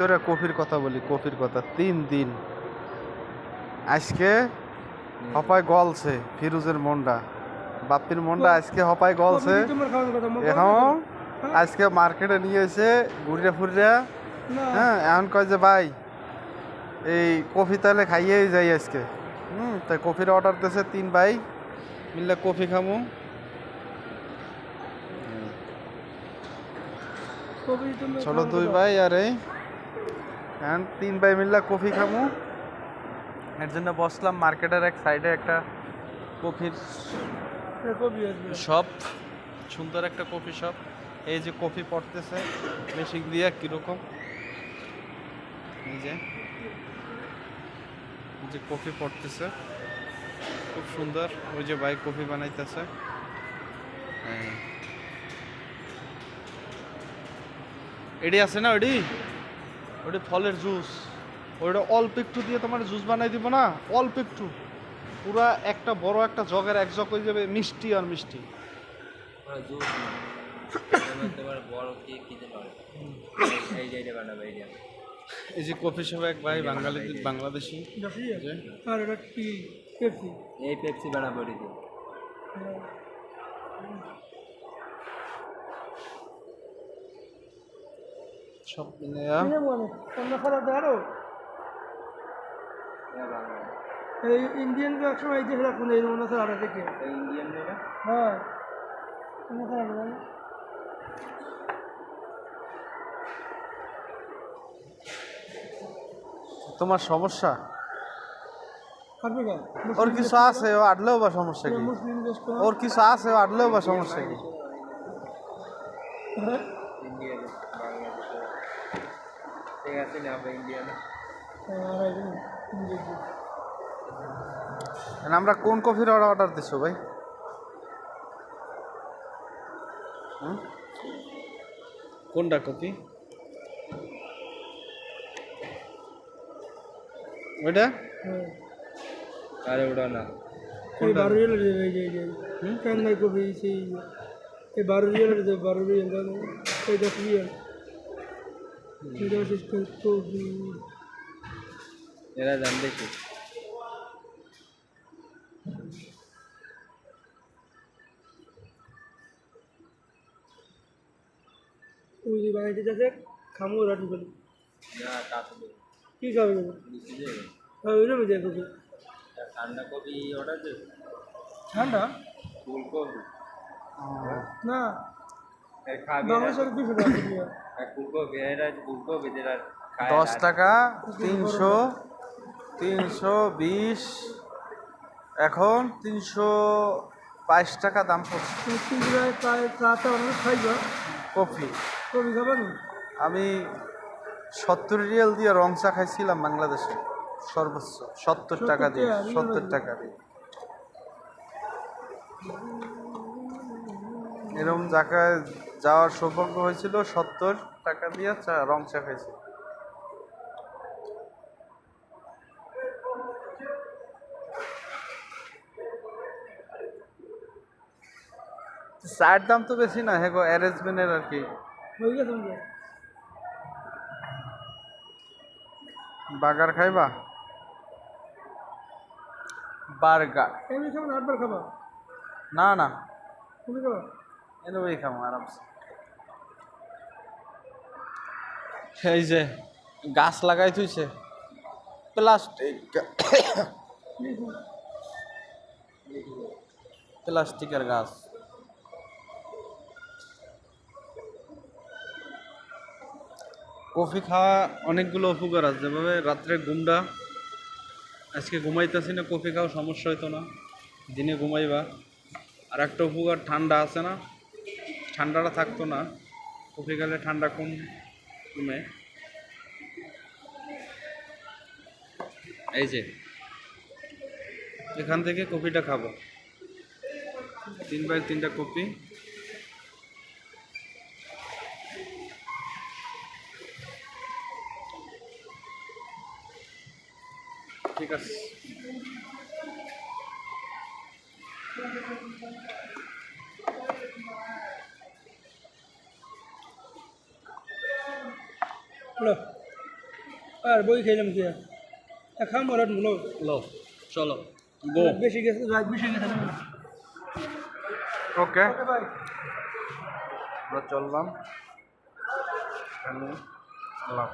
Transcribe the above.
ধরে কফির কথা বলি কফির কথা। তিন দিন। আজকে হপায় গলছে ফিরুজের মন্ডা বাপ্পির মন্ডা আজকে হপায় গলছে। এখন আজকে মার্কেটে নিয়ে এসে ঘুরিয়া ফুরিয়া হ্যাঁ এখন কয় যে ভাই এই কফি তাহলে খাইয়েই যাই আজকে। হুম তাই কফির অর্ডার দিয়েছে তিন ভাই মিললে কফি খামু। ছোট দুই ভাই আর এই এখন তিন ভাই মিললে কফি খামু। এর জন্য বসলাম মার্কেটের এক সাইডে একটা কফির শপ সুন্দর একটা কফি শপ এই যে কফি পড়তেছে মেশিন দিয়ে কীরকম? এই যে। যে কফি পড়তেছে, খুব সুন্দর। ওই যে ভাই কফি বানাইতেছে। হ্যাঁ। এডি আছে না ওডি? ওটি ফলের জুস। ওইটা অল্প একটু দিয়ে তোমার জুস বানাই দিব না অল্প একটু। পুরা একটা বড় একটা জগের এক জগ হয়ে যাবে মিষ্টি আর মিষ্টি। এই যে এটা বানাবে এইটা এই যে কফি শপ এক ভাই বাঙালি বাংলাদেশি। আর এটা কি? পেপসি? এই পেপসি বানাবো সব এই ইন্ডিয়ান তো একসময় এই দেশে রাখুন এই মনে হয় আরও দেখে ইন্ডিয়ান হ্যাঁ তোমার সমস্যা? ওর কিছু আছে ও আটলেও বা সমস্যা কি? মুসলিম ওর কিছু আছে ও আটলেও বা সমস্যা কি? হ্যাঁ? আমরা কোন কফির অর্ডার দিছো ভাই? হুম? কোনটা কফি ওইটা? হ্যাঁ আরে ওটা না। এই বারো রিয়েল এই যে এই যে চেন্নাই সেই এই বারো রিয়েল বারো রিয়েল এই এটা এরা জান দেখি ওই বানাইতে যাচ্ছে খামো রাখি বলি না তা তো খাবে হ্যাঁ ওই রকম যায় ঠান্ডা অর্ডার ঠান্ডা? ফুলকপি। না। দুশো টাকা তিনশো তিনশো বিশ। এখন তিনশো বাইশ টাকা দাম পড়ছে। কফি। আমি সত্তর রিয়েল দিয়ে রং চা খাইছিলাম বাংলাদেশে। সর্বোচ্চ সত্তর টাকা দিয়ে সত্তর টাকা দিয়ে। এরকম জায়গায় যাওয়ার সৌভাগ্য হয়েছিল সত্তর টাকা দিয়ে রং চা খাইছি চায়ের দাম তো বেশি না হ্যাঁ অ্যারেঞ্জমেন্টের আর কি। বার্গার খাইবা? বার্গার। না খাবা? না না। তুমি খাবা? এনে খাব আরামসে। এই যে গাছ লাগাই থুইছে। প্লাস্টিক প্লাস্টিকের গাছ। কফি খাওয়া অনেকগুলো উপকার আছে। যেভাবে রাত্রে ঘুমটা আজকে ঘুমাইতেছি না কফি খাওয়া সমস্যা হইতো না। দিনে ঘুমাইবা। আর একটা উপকার ঠান্ডা আছে না? ঠান্ডাটা থাকতো না, কফি খেলে ঠান্ডা কম কমে। এই যে, এখান থেকে কফিটা খাব। তিন বাই তিনটা কপি ঠিক আছে। হলো আর বই খেলাম কি আর? খাম আর লো লো চলো গো। বেশি গেছে রাত বেশি গেছে। ওকে। আমরা চললাম। আল্লাহ।